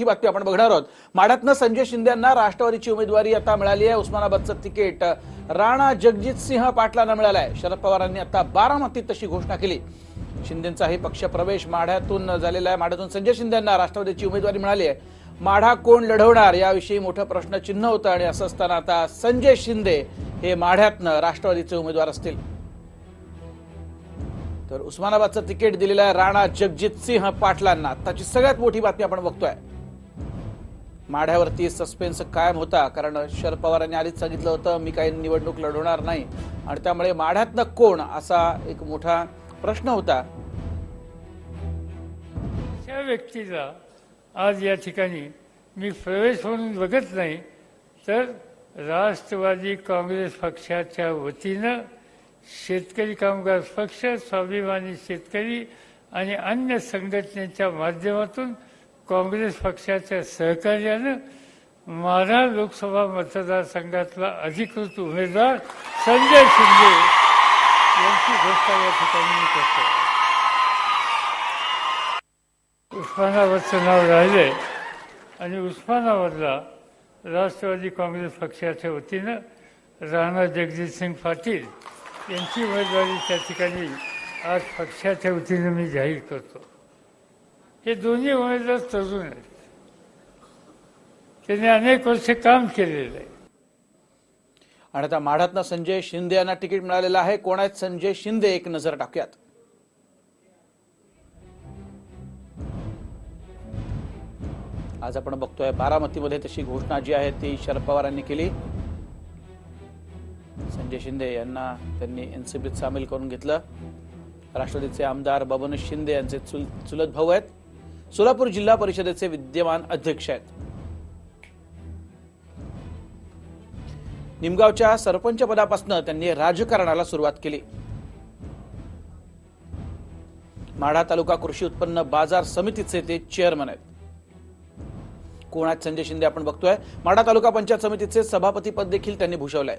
मोठी बातमी आपण बघणार आहोत. माढ्यातनं संजय शिंदेंना राष्ट्रवादीची उमेदवारी आता मिळाली आहे. उस्मानाबादचं तिकीट. राणा जगजित सिंह पाटलांना मिळालं आहे शरद पवारांनी आता बारामतीत तशी घोषणा केली. शिंदेचा हे पक्ष प्रवेश माढ्यातून झालेला आहे. माढ्यातून संजय शिंद्यांना राष्ट्रवादीची उमेदवारी मिळाली आहे. माढा कोण लढवणार याविषयी मोठं प्रश्नचिन्ह होतं आणि असं असताना आता संजय शिंदे हे माढ्यातनं राष्ट्रवादीचे उमेदवार असतील. तर उस्मानाबादचं तिकीट दिलेलं आहे राणा जगजित सिंह पाटलांना. आताची सगळ्यात मोठी बातमी आपण बघतोय. माढ्यावरती सस्पेन्स कायम होता. कारण शरद पवारांनी आधीच सांगितलं होतं मी काही निवडणूक लढवणार नाही. आणि त्यामुळे माढ्यातनं कोण? असा एक मोठा प्रश्न होता. अशा व्यक्तीचा आज या ठिकाणी मी प्रवेश म्हणून बघत नाही तर राष्ट्रवादी काँग्रेस पक्षाच्या वतीनं शेतकरी कामगार पक्ष स्वाभिमानी शेतकरी आणि अन्य संघटनेच्या माध्यमातून काँग्रेस पक्षाच्या सहकार्यानं माढा लोकसभा मतदारसंघातला अधिकृत उमेदवार संजय शिंदे यांची घोषणा या ठिकाणी मी करतो. उस्मानाबादचं नाव राहिलंय आणि उस्मानाबादला राष्ट्रवादी काँग्रेस पक्षाच्या वतीनं राणा जगजितसिंग पाटील यांची उमेदवारी त्या ठिकाणी आज पक्षाच्या वतीनं मी जाहीर करतो. हे दोन्ही उमेदवार तरुण आहेत. त्यांनी अनेक वर्ष काम केलेलं आहे. आणि आता माढातनं संजय शिंदे यांना तिकीट मिळालेलं आहे. कोण आहेत? संजय शिंदे एक नजर टाकूयात. आज आपण बघतोय बारामतीमध्ये तशी घोषणा जी आहे ती शरद पवारांनी केली. संजय शिंदे यांना त्यांनी एनसीपीत सामील करून घेतलं. राष्ट्रवादीचे आमदार बबन शिंदे यांचे चुल चुलत भाऊ आहेत. सोलापूर जिल्हा परिषदेचे विद्यमान अध्यक्ष आहेत. निमगावच्या सरपंच पदापासून त्यांनी राजकारणाला सुरुवात केली. माढा तालुका कृषी उत्पन्न बाजार समितीचे ते चेअरमन आहेत. कोण आहेत संजय शिंदे आपण बघतोय. माढा तालुका पंचायत समितीचे सभापती पद देखील त्यांनी भूषवलंय.